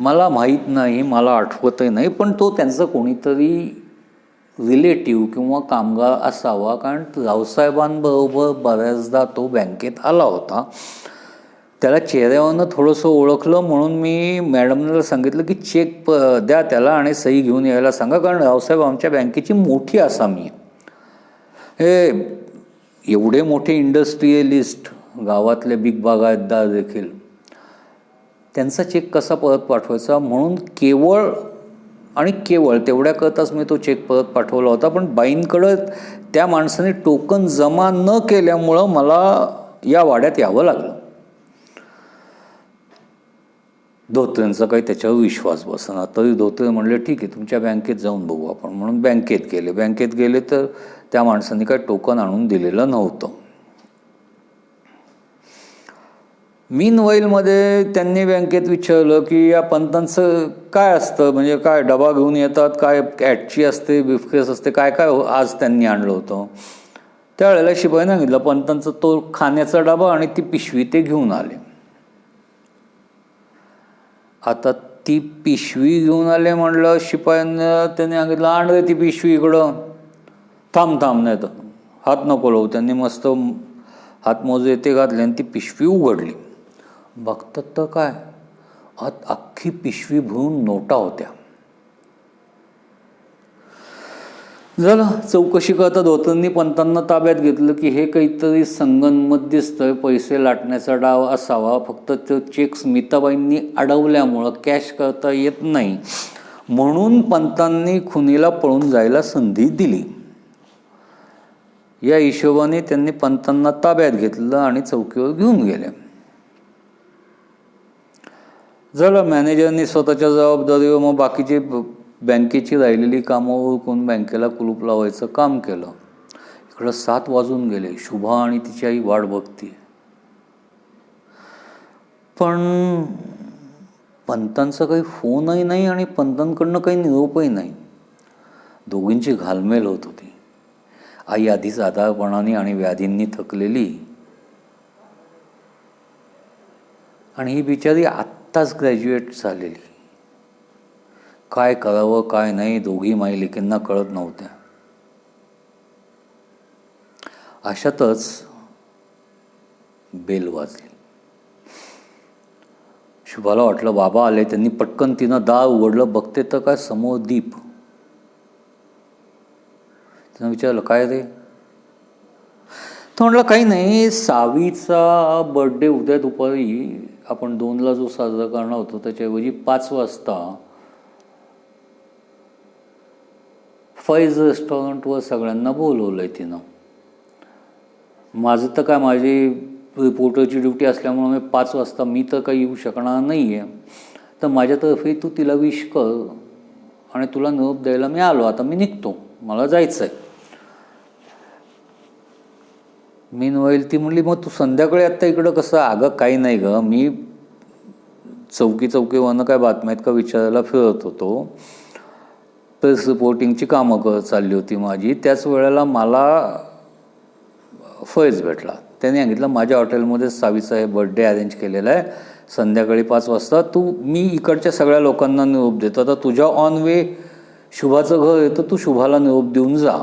मला माहीत नाही मला आठवतही नाही पण तो त्यांचा कोणीतरी रिलेटिव्ह किंवा कामगार असावा कारण रावसाहेबांबरोबर बऱ्याचदा तो बँकेत आला होता. त्याला चेहऱ्यावरनं थोडंसं ओळखलं म्हणून मी मॅडमला सांगितलं की चेक प द्या त्याला आणि सही घेऊन यायला सांगा कारण रावसाहेब आमच्या बँकेची मोठी आसामी आहे. हे एवढे मोठे इंडस्ट्रियलिस्ट गावातले बिग बागायतदार देखील त्यांचा चेक कसा परत पाठवायचा? म्हणून केवळ आणि केवळ तेवढ्याकरताच मी तो चेक परत पाठवला होता पण बाईंकडं त्या माणसाने टोकन जमा न केल्यामुळं मला या वाड्यात यावं लागलं. धोत्रेंचा काही त्याच्यावर विश्वास बसना. तरी धोत्रे म्हणले ठीक आहे तुमच्या बँकेत जाऊन बघू आपण. म्हणून बँकेत गेले. बँकेत गेले तर त्या माणसाने काही टोकन आणून दिलेलं नव्हतं. मीन वाईलमध्ये त्यांनी बँकेत विचारलं की या पंतांचं काय असतं? म्हणजे काय डबा घेऊन येतात? काय कॅटची असते? बिफकेस असते? काय काय हो- आज त्यांनी आणलं होतं? त्यावेळेला शिपाईने सांगितलं पंतांचा तो खाण्याचा डबा आणि ती पिशवी ते घेऊन आले. आता ती पिशवी घेऊन आले म्हणलं शिपायांना त्यांनी सांगितलं आण रे ती पिशवी इकडं. थांब थांब नाही तर हात नको लावू. त्यांनी मस्त हातमोजे येते घातले आणि ती पिशवी उघडली. बघतात तर काय? आत अख्खी पिशवी भरून नोटा होत्या. झालं चौकशी करता धोतरांनी पंतांना ताब्यात घेतलं की हे काहीतरी संगनमत दिसतंय पैसे लाटण्याचा डाव असावा. फक्त तो चेक स्मिताबाईंनी अडवल्यामुळं कॅश करता येत नाही. म्हणून पंतांनी खुनीला पळून जायला संधी दिली. या हिशोबाने त्यांनी पंतांना ताब्यात घेतलं आणि चौकीवर घेऊन गेले. जर मॅनेजरनी स्वतःच्या जबाबदारीवर मग बाकीची बँकेची राहिलेली कामं ओळखून बँकेला कुलूप लावायचं काम केलं इकडं सात वाजून गेले. शुभा आणि तिची आई वाट बघती. पण पंतांचा काही फोनही नाही आणि पंतांकडनं काही निरोपही नाही. दोघींची घालमेल होत होती. आई आधीच आधारपणाने आणि व्याधींनी थकलेली. आणि ही बिचारी आत्ताच ग्रॅज्युएट झालेली. काय करावं काय नाही दोघी माई लेकींना कळत नव्हत्या. अशातच बेल वाजली. शुभाला वाटलं बाबा आले त्यांनी पटकन तिनं दार उघडलं बघते तर काय समोर दीप. तिनं विचारलं काय रे? तो म्हटलं काही नाही सावीचा बर्थडे उद्या दुपारी. आपण दोनला जो साजरा करणार होतो त्याच्याऐवजी पाच वाजता फैज रेस्टॉरंटवर सगळ्यांना बोलवलं आहे तिनं. माझं तर काय माझी रिपोर्टरची ड्युटी असल्यामुळं मी पाच वाजता मी तर काही येऊ शकणार नाही आहे तर माझ्यातर्फे तू तिला विश कर आणि तुला निरोप द्यायला मी आलो. आता मी निघतो. मला जायचं आहे मीन होईल ती म्हणली मग तू संध्याकाळी आत्ता इकडं कसं? अगं काही नाही गं. मी चौकी चौकीवरनं काय बातम्या आहेत का विचारायला फिरत होतो. प्रेस रिपोर्टिंगची कामं कर चालली होती माझी. त्याच वेळेला मला फैज भेटला. त्याने सांगितलं माझ्या हॉटेलमध्ये सावीचा हे बर्थडे अरेंज केलेला आहे. संध्याकाळी पाच वाजता तू मी इकडच्या सगळ्या लोकांना निरोप देतो. आता तुझ्या ऑन वे शुभाचं घर येतं तू शुभाला निरोप देऊन जा.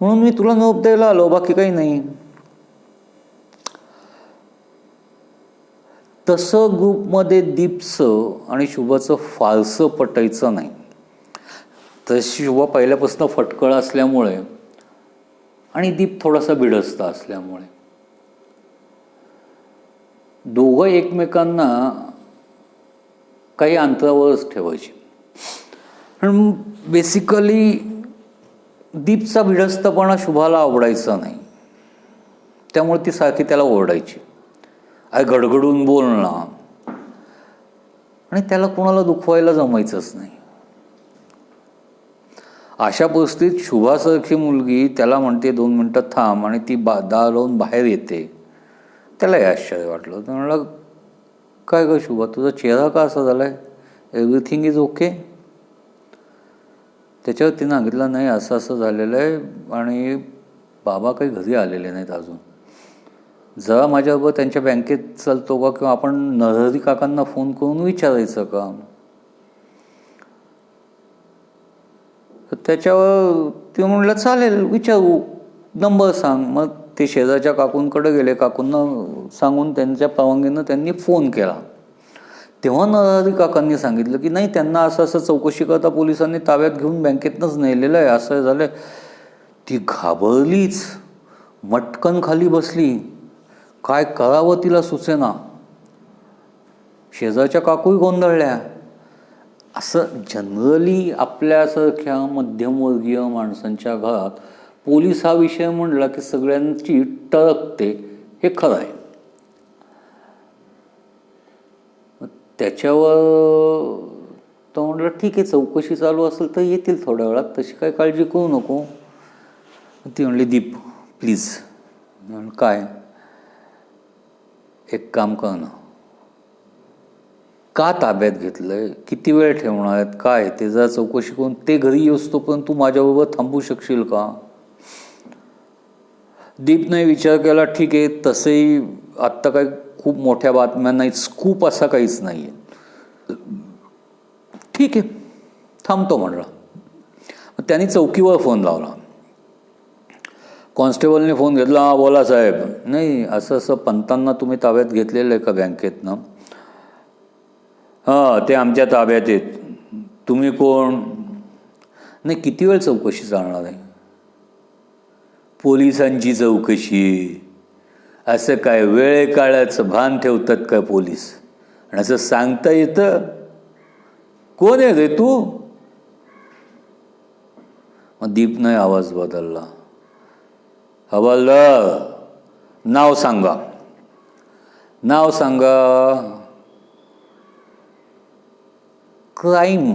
म्हणून मी तुला निरोप द्यायला आलो बाकी काही नाही. तसं ग्रुपमध्ये दीपचं आणि शुभाचं फारसं पटायचं नाही. तशी शुभा पहिल्यापासून फटकळ असल्यामुळे आणि दीप थोडासा बिडस्ता असल्यामुळे. दोघं एकमेकांना काही अंतरावरच ठेवायचे. पण बेसिकली दीपचा भिडस्तपणा शुभाला आवडायचा नाही. त्यामुळे ती सारखी त्याला ओरडायची. आय गडगडून बोलणं आणि त्याला कोणाला दुखवायला जमायचंच नाही. अशा परिस्थितीत शुभासारखी मुलगी त्याला म्हणते दोन मिनटं थांब आणि ती बा दार लावून बाहेर येते. त्यालाही आश्चर्य वाटलं. तर म्हणलं काय गं शुभा तुझा चेहरा का असा झाला आहे एव्हरीथिंग इज ओके त्याच्यावर तिनं सांगितलं नाही असं असं झालेलं आहे आणि बाबा काही घरी आलेले नाहीत अजून. जरा माझ्याबरोबर त्यांच्या बँकेत चालतो का किंवा आपण नरहरी काकांना फोन करून विचारायचं का त्याच्यावर ते म्हणलं चालेल विचारू. नंबर सांग. मग ते शेजारच्या काकूंकडे गेले. काकूंना सांगून त्यांच्या परवानगीनं त्यांनी फोन केला. तेव्हा नरहरी काकांनी सांगितलं की नाही त्यांना असं असं चौकशी करता पोलिसांनी ताब्यात घेऊन बँकेतनंच नेलेलं आहे असं झालं ती घाबरलीच. मटकन खाली बसली. काय करावं तिला सुचेना. शेजारच्या काकूही गोंधळल्या. असं जनरली आपल्यासारख्या मध्यमवर्गीय माणसांच्या घरात पोलीस हा विषय म्हणला की सगळ्यांची टळकते हे खरं आहे. त्याच्यावर तो म्हटलं ठीक आहे चौकशी चालू असेल तर येतील थोड्या वेळात. तशी काय काळजी करू नको. ती म्हणली दीप प्लीज. काय? एक काम कर ना. का ताब्यात घेतलं आहे किती वेळ ठेवणार आहेत? काय ते जरा चौकशी करून ते घरी येऊस पण तू माझ्याबरोबर थांबू शकशील का? दीपने विचार केला ठीक आहे तसंही आत्ता काही खूप मोठ्या बातम्या नाही स्कूप असा काहीच नाही आहे ठीक आहे थांबतो म्हणला त्यांनी चौकीवर फोन लावला. कॉन्स्टेबलने फोन घेतला बोला साहेब. नाही असं असं पंतांना तुम्ही ताब्यात घेतलेलं आहे का बँकेतनं? हां ते आमच्या ताब्यात आहेत. तुम्ही कोण? नाही किती वेळ चौकशी चालणार आहे? पोलिसांची चौकशी. असं काय वेळेकाळाचं भान ठेवतात का पोलीस? आणि असं सांगता येतं? कोण आहे रे तू? मग दीपनं आवाज बदलला. हवालदार नाव सांगा. नाव सांगा. क्राईम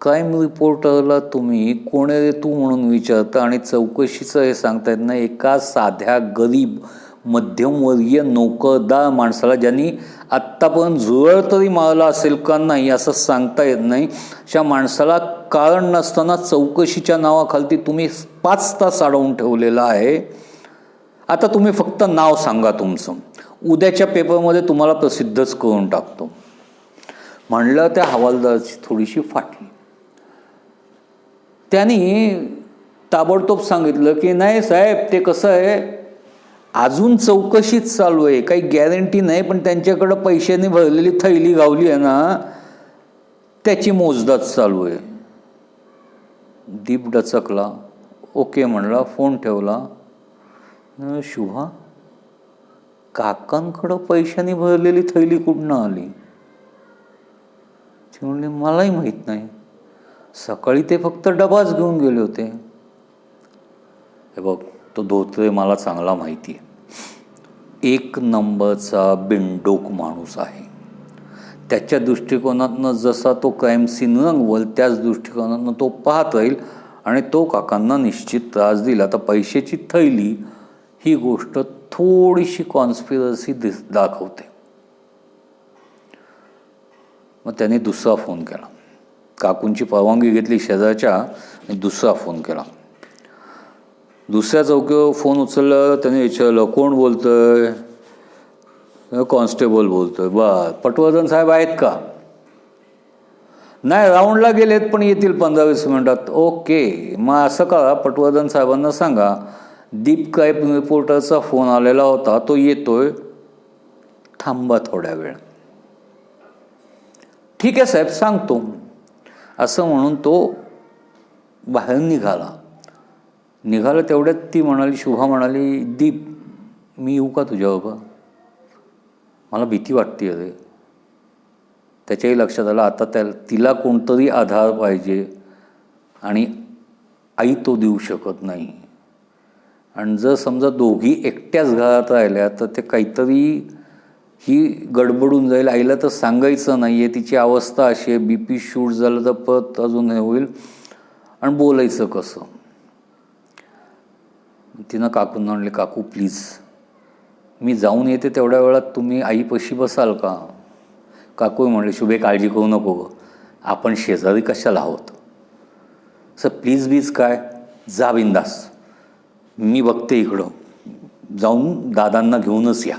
क्राईम रिपोर्टरला तुम्ही कोण रे तू म्हणून विचारता आणि चौकशीचं हे सांगता येत नाही एका साध्या गरीब मध्यमवर्गीय नोकरदार माणसाला ज्यांनी आत्तापर्यंत जुळळ तरी मारला असेल का नाही असं सांगता येत नाही. अशा माणसाला कारण नसताना चौकशीच्या नावाखालती तुम्ही पाच तास अडवून ठेवलेला आहे. आता तुम्ही फक्त नाव सांगा तुमचं. उद्याच्या पेपरमध्ये तुम्हाला प्रसिद्धच करून टाकतो. म्हणलं त्या हवालदाराची थोडीशी फाटली. त्यांनी ताबडतोब सांगितलं की नाही साहेब ते कसं आहे? अजून चौकशीच चालू आहे. काही गॅरंटी नाही पण त्यांच्याकडं पैशाने भरलेली थैली गावली आहे ना त्याची मोजदाच चालू आहे. दीप डचकला. ओके म्हणला फोन ठेवला. शुभा काकांकडं पैशाने भरलेली थैली कुठनं आली? ती म्हणले मलाही माहीत नाही. सकाळी ते फक्त डबाच घेऊन गेले होते. हे बघ तो धोत्रे मला चांगला माहिती आहे एक नंबरचा बिंडोक माणूस आहे. त्याच्या दृष्टिकोनातनं जसा तो क्राईम सीन रंगवल त्याच दृष्टिकोनातनं तो पाहत राहील आणि तो काकांना निश्चित त्रास दिला. आता पैशाची थैली ही गोष्ट थोडीशी कॉन्स्पिरसी दिस दाखवते. मग त्याने दुसरा फोन केला. काकूंची परवानगी घेतली शेजारच्या आणि दुसरा फोन केला. दुसऱ्या चौकीवर फोन उचलला त्याने विचारलं कोण बोलतंय? कॉन्स्टेबल बोलतोय. बर पटवर्धन साहेब आहेत का? नाही राऊंडला गेलेत पण येतील पंधरा वीस मिनिटात. ओके मग असं करा पटवर्धन साहेबांना सांगा. दीप क्राईम रिपोर्टरचा फोन आलेला होता तो येतोय. थांबा थोड्या वेळ. ठीक आहे साहेब सांगतो. असं म्हणून तो बाहेर निघाला. निघालं तेवढ्यात ती म्हणाली शुभा म्हणाली दीप मी येऊ का तुझ्याबरोबर मला भीती वाटते अरे. त्याच्याही लक्षात आलं आता त्या तिला कोणतरी आधार पाहिजे आणि आई तो देऊ शकत नाही. आणि जर समजा दोघी एकट्याच घरात राहिल्या तर ते काहीतरी ही गडबडून जाईल. आईला तर सांगायचं नाही आहे तिची अवस्था अशी आहे बी पी शूट झालं तर परत अजून हे होईल. आणि बोलायचं कसं? तिनं काकूंना म्हणले काकू प्लीज मी जाऊन येते तेवढ्या वेळात तुम्ही आईपाशी बसाल का? काकू म्हणले शुभे काळजी करू नको गं. आपण शेजारी कशाला आहोत? सर प्लीज बीज काय? जा बिंदास मी बघते इकडं. जाऊन दादांना घेऊनच या.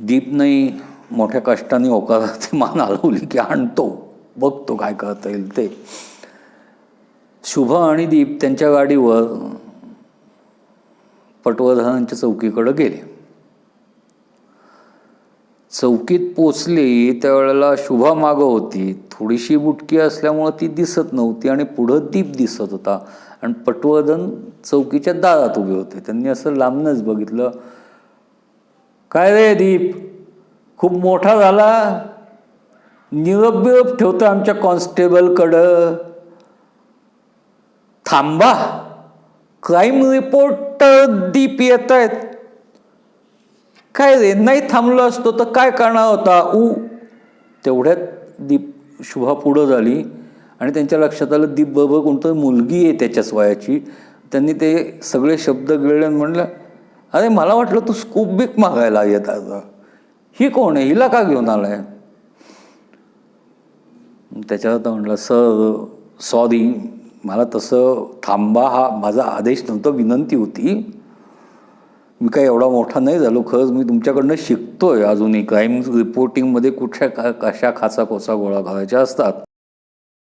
दीपनंही मोठ्या कष्टाने होकाराची मान हलवली की आणतो. बघतो काय करता येईल ते. शुभा आणि दीप त्यांच्या गाडीवर पटवर्धनांच्या चौकीकडं गेले. चौकीत पोचली त्यावेळेला शुभा मागं होती. थोडीशी बुटकी असल्यामुळं ती दिसत नव्हती आणि पुढं दीप दिसत होता. आणि पटवर्धन चौकीच्या दारात उभे होते. त्यांनी असं लांबनच बघितलं. काय रे दीप? खूप मोठा झाला? निरप बिरप ठेवतो आमच्या कॉन्स्टेबलकडं. थांबा. क्राईम रिपोर्टर दीप येत आहेत. काय रे नाही थांबलो असतो तर काय करणार होता? ऊ तेवढ्यात दीप शुभा पुढं झाली आणि त्यांच्या लक्षात आलं दीप बरोबर कोणतं मुलगी आहे त्याच्याच वयाची. त्यांनी ते सगळे शब्द गिळले आणि म्हणलं अरे मला वाटलं तू स्कूप बिक मागायला येत आता. ही कोण आहे? हिला का घेऊन आलाय? त्याच्यावर तर म्हटलं सर सॉरी मला तसं थांबा हा माझा आदेश नव्हता विनंती होती. मी काय एवढा मोठा नाही झालो खरंच मी तुमच्याकडनं शिकतो आहे अजूनही क्राईम रिपोर्टिंगमध्ये कुठच्या का कशा खाचा कोसा गोळा करायच्या असतात?